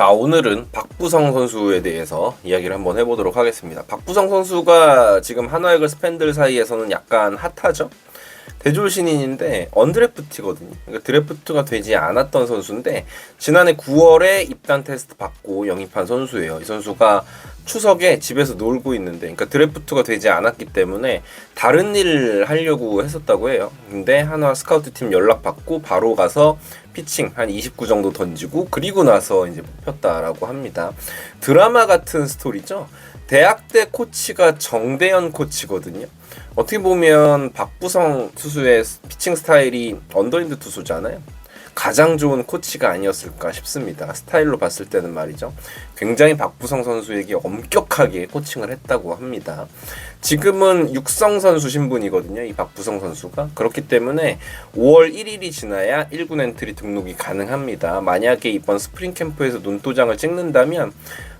자, 오늘은 박부성 선수에 대해서 이야기를 한번 해보도록 하겠습니다. 박부성 선수가 지금 한화이글스 팬들 사이에서는 약간 핫하죠? 대졸 신인인데 언드래프트거든요. 그러니까 드래프트가 되지 않았던 선수인데 지난해 9월에 입단 테스트 받고 영입한 선수예요. 이 선수가 추석에 집에서 놀고 있는데, 그러니까 드래프트가 되지 않았기 때문에 다른 일을 하려고 했었다고 해요. 근데 한화 스카우트 팀 연락 받고 바로 가서 피칭 한 29 정도 던지고 그리고 나서 이제 뽑혔다라고 합니다. 드라마 같은 스토리죠. 대학 때 코치가 정대현 코치거든요. 어떻게 보면 박부성 투수의 피칭 스타일이 언더핸드 투수잖아요. 가장 좋은 코치가 아니었을까 싶습니다. 스타일로 봤을 때는 말이죠. 굉장히 박부성 선수에게 엄격하게 코칭을 했다고 합니다. 지금은 육성 선수 신분이거든요. 이 박부성 선수가. 그렇기 때문에 5월 1일이 지나야 1군 엔트리 등록이 가능합니다. 만약에 이번 스프링 캠프에서 눈도장을 찍는다면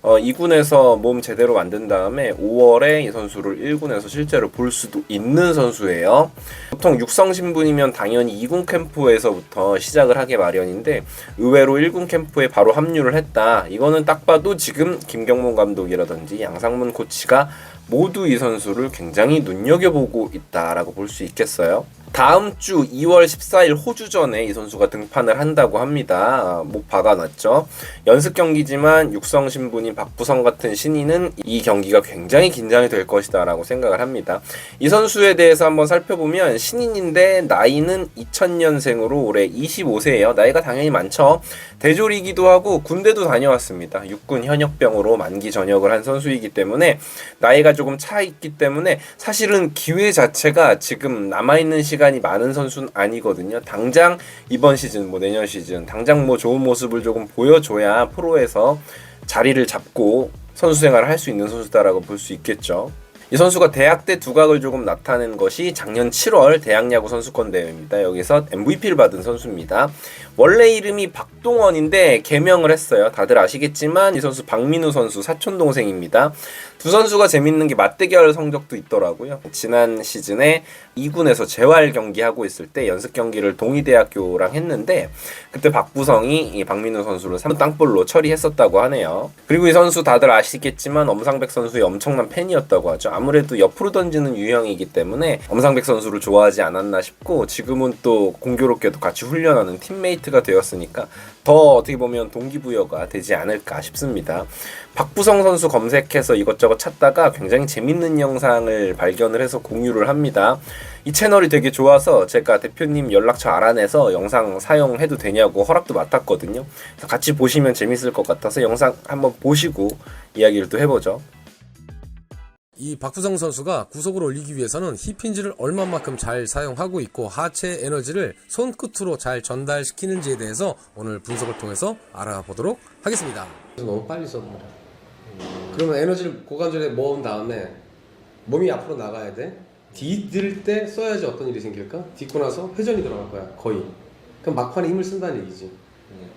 어, 2군에서 몸 제대로 만든 다음에 5월에 이 선수를 1군에서 실제로 볼 수도 있는 선수예요. 보통 육성 신분이면 당연히 2군 캠프에서부터 시작을 하게 마련인데 의외로 1군 캠프에 바로 합류를 했다. 이거는 딱 봐도 지금 김경문 감독이라든지 양상문 코치가 모두 이 선수를 굉장히 눈여겨보고 있다라고 볼 수 있겠어요. 다음 주 2월 14일 호주전에 이 선수가 등판을 한다고 합니다. 못 박아놨죠. 연습 경기지만 육성 신분인 박부성 같은 신인은 이 경기가 굉장히 긴장이 될 것이다 라고 생각을 합니다. 이 선수에 대해서 한번 살펴보면 신인인데 나이는 2000년생으로 올해 25세예요. 나이가 당연히 많죠. 대졸이기도 하고 군대도 다녀왔습니다. 육군 현역병으로 만기 전역을 한 선수이기 때문에 나이가 조금 차 있기 때문에 사실은 기회 자체가 지금 남아있는 시간 이 많은 선수는 아니거든요. 당장 이번 시즌, 뭐 내년 시즌, 당장 뭐 좋은 모습을 조금 보여줘야 프로에서 자리를 잡고 선수 생활을 할 수 있는 선수다라고 볼 수 있겠죠. 이 선수가 대학 때 두각을 조금 나타낸 것이 작년 7월 대학 야구 선수권 대회입니다. 여기서 MVP를 받은 선수입니다. 원래 이름이 박동원인데 개명을 했어요. 다들 아시겠지만 이 선수 박민우 선수 사촌 동생입니다. 두 선수가 재밌는 게 맞대결 성적도 있더라고요. 지난 시즌에 2군에서 재활 경기 하고 있을 때 연습 경기를 동의대학교랑 했는데 그때 박부성이 이 박민우 선수를 3루 땅볼로 처리했었다고 하네요. 그리고 이 선수 다들 아시겠지만 엄상백 선수의 엄청난 팬이었다고 하죠. 아무래도 옆으로 던지는 유형이기 때문에 엄상백 선수를 좋아하지 않았나 싶고 지금은 또 공교롭게도 같이 훈련하는 팀메이트 가 되었으니까 더 어떻게 보면 동기부여가 되지 않을까 싶습니다. 박부성 선수 검색해서 이것저것 찾다가 굉장히 재밌는 영상을 발견을 해서 공유를 합니다. 이 채널이 되게 좋아서 제가 대표님 연락처 알아내서 영상 사용해도 되냐고 허락도 맡았거든요. 같이 보시면 재밌을 것 같아서 영상 한번 보시고 이야기를 또 해보죠. 이 박부성 선수가 구속을 올리기 위해서는 힙힌지를 얼마만큼 잘 사용하고 있고 하체 에너지를 손끝으로 잘 전달시키는지에 대해서 오늘 분석을 통해서 알아보도록 하겠습니다. 너무 빨리 써버려. 그러면 에너지를 고관절에 모은 다음에 몸이 앞으로 나가야 돼. 디딜 때 써야지 어떤 일이 생길까? 딛고 나서 회전이 들어갈 거야 거의. 그럼 막판에 힘을 쓴다는 얘기지.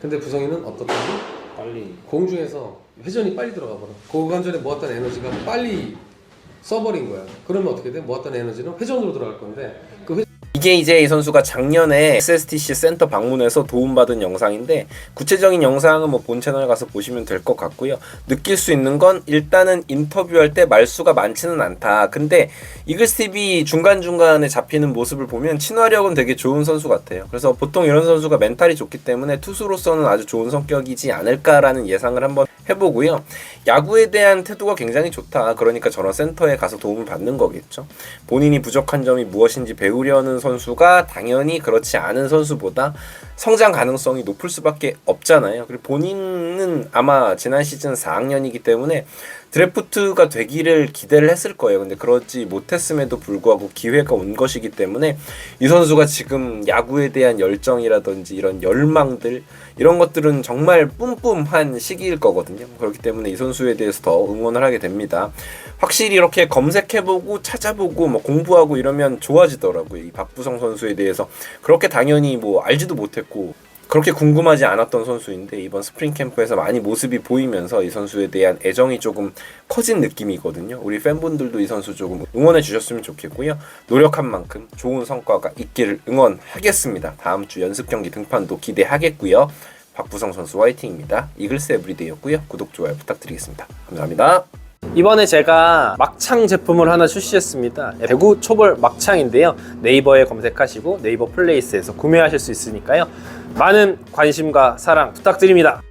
근데 부성이는 어떻게 빨리 공중에서 회전이 빨리 들어가 버려. 고관절에 모았던 에너지가 빨리 써버린 거야. 그러면 어떻게 돼? 모았던 에너지는 회전으로 들어갈 건데 그 회... 이게 이제 이 선수가 작년에 SSTC 센터 방문해서 도움받은 영상인데 구체적인 영상은 뭐 본 채널 가서 보시면 될 것 같고요. 느낄 수 있는 건 일단은 인터뷰할 때 말수가 많지는 않다. 근데 이글스 TV 중간 중간에 잡히는 모습을 보면 친화력은 되게 좋은 선수 같아요. 그래서 보통 이런 선수가 멘탈이 좋기 때문에 투수로서는 아주 좋은 성격이지 않을까라는 예상을 한번 해보고요. 야구에 대한 태도가 굉장히 좋다. 그러니까 저런 센터에 가서 도움을 받는 거겠죠. 본인이 부족한 점이 무엇인지 배우려는 선수가 당연히 그렇지 않은 선수보다 성장 가능성이 높을 수밖에 없잖아요. 그리고 본인은 아마 지난 시즌 4학년이기 때문에 드래프트가 되기를 기대를 했을 거예요. 근데 그러지 못했음에도 불구하고 기회가 온 것이기 때문에 이 선수가 지금 야구에 대한 열정이라든지 이런 열망들 이런 것들은 정말 뿜뿜한 시기일 거거든요. 그렇기 때문에 이 선수에 대해서 더 응원을 하게 됩니다. 확실히 이렇게 검색해보고 찾아보고 뭐 공부하고 이러면 좋아지더라고요. 이 박부성 선수에 대해서 그렇게 당연히 뭐 알지도 못했고 그렇게 궁금하지 않았던 선수인데 이번 스프링 캠프에서 많이 모습이 보이면서 이 선수에 대한 애정이 조금 커진 느낌이거든요. 우리 팬분들도 이 선수 조금 응원해 주셨으면 좋겠고요. 노력한 만큼 좋은 성과가 있기를 응원하겠습니다. 다음 주 연습 경기 등판도 기대하겠고요. 박부성 선수 화이팅입니다. 이글스 에브리데이였고요. 구독 좋아요 부탁드리겠습니다. 감사합니다. 이번에 제가 막창 제품을 하나 출시했습니다. 대구 초벌 막창인데요. 네이버에 검색하시고 네이버 플레이스에서 구매하실 수 있으니까요. 많은 관심과 사랑 부탁드립니다.